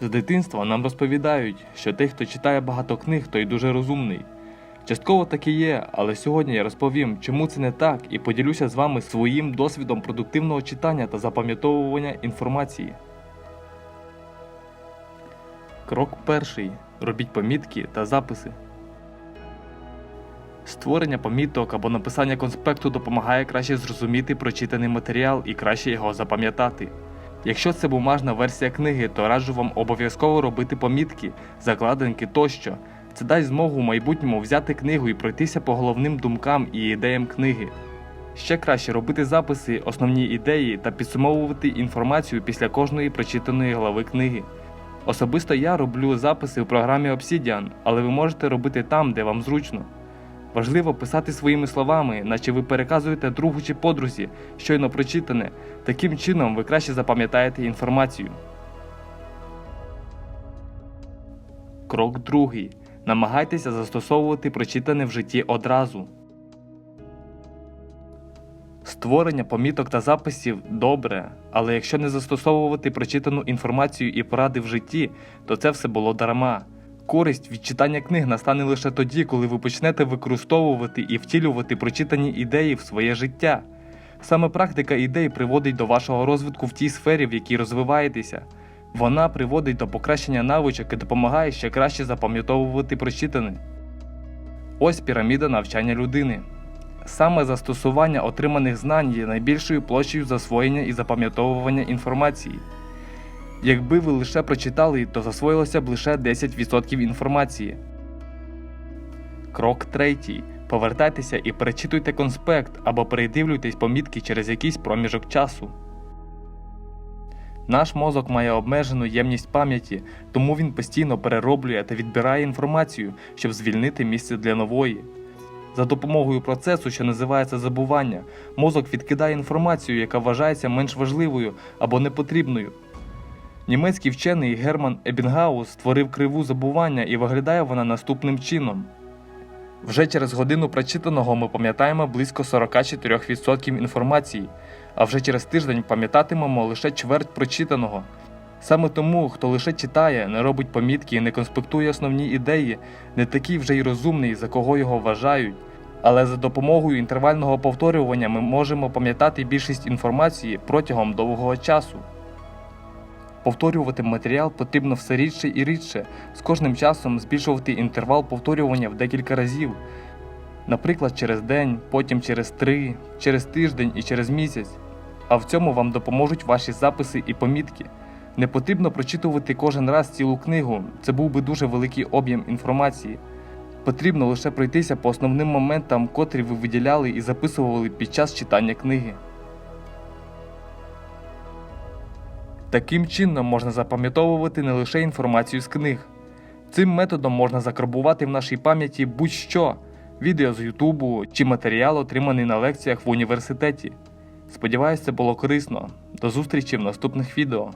З дитинства нам розповідають, що той, хто читає багато книг, той дуже розумний. Частково так і є, але сьогодні я розповім, чому це не так, і поділюся з вами своїм досвідом продуктивного читання та запам'ятовування інформації. Крок перший. Робіть помітки та записи. Створення поміток або написання конспекту допомагає краще зрозуміти прочитаний матеріал і краще його запам'ятати. Якщо це бумажна версія книги, то раджу вам обов'язково робити помітки, закладинки тощо. Це дасть змогу в майбутньому взяти книгу і пройтися по головним думкам і ідеям книги. Ще краще робити записи, основні ідеї та підсумовувати інформацію після кожної прочитаної глави книги. Особисто я роблю записи у програмі Obsidian, але ви можете робити там, де вам зручно. Важливо писати своїми словами, наче ви переказуєте другу чи подрузі, щойно прочитане. Таким чином ви краще запам'ятаєте інформацію. Крок другий. Намагайтеся застосовувати прочитане в житті одразу. Створення поміток та записів добре, але якщо не застосовувати прочитану інформацію і поради в житті, то це все було дарма. Користь від читання книг настане лише тоді, коли ви почнете використовувати і втілювати прочитані ідеї в своє життя. Саме практика ідей приводить до вашого розвитку в тій сфері, в якій розвиваєтеся. Вона приводить до покращення навичок і допомагає ще краще запам'ятовувати прочитане. Ось піраміда навчання людини. Саме застосування отриманих знань є найбільшою площею засвоєння і запам'ятовування інформації. Якби ви лише прочитали, то засвоїлося б лише 10% інформації. Крок третій. Повертайтеся і перечитуйте конспект або передивлюйтесь помітки через якийсь проміжок часу. Наш мозок має обмежену ємність пам'яті, тому він постійно перероблює та відбирає інформацію, щоб звільнити місце для нової. За допомогою процесу, що називається забування, мозок відкидає інформацію, яка вважається менш важливою або непотрібною. Німецький вчений Герман Ебінгаус створив криву забування і виглядає вона наступним чином. Вже через годину прочитаного ми пам'ятаємо близько 44% інформації, а вже через тиждень пам'ятатимемо лише чверть прочитаного. Саме тому, хто лише читає, не робить помітки і не конспектує основні ідеї, не такий вже й розумний, за кого його вважають. Але за допомогою інтервального повторювання ми можемо пам'ятати більшість інформації протягом довгого часу. Повторювати матеріал потрібно все рідше і рідше, з кожним часом збільшувати інтервал повторювання в декілька разів. Наприклад, через день, потім через три, через тиждень і через місяць. А в цьому вам допоможуть ваші записи і помітки. Не потрібно прочитувати кожен раз цілу книгу, це був би дуже великий об'єм інформації. Потрібно лише пройтися по основним моментам, котрі ви виділяли і записували під час читання книги. Таким чином можна запам'ятовувати не лише інформацію з книг. Цим методом можна закарбувати в нашій пам'яті будь-що відео з Ютубу чи матеріал, отриманий на лекціях в університеті. Сподіваюсь, це було корисно. До зустрічі в наступних відео.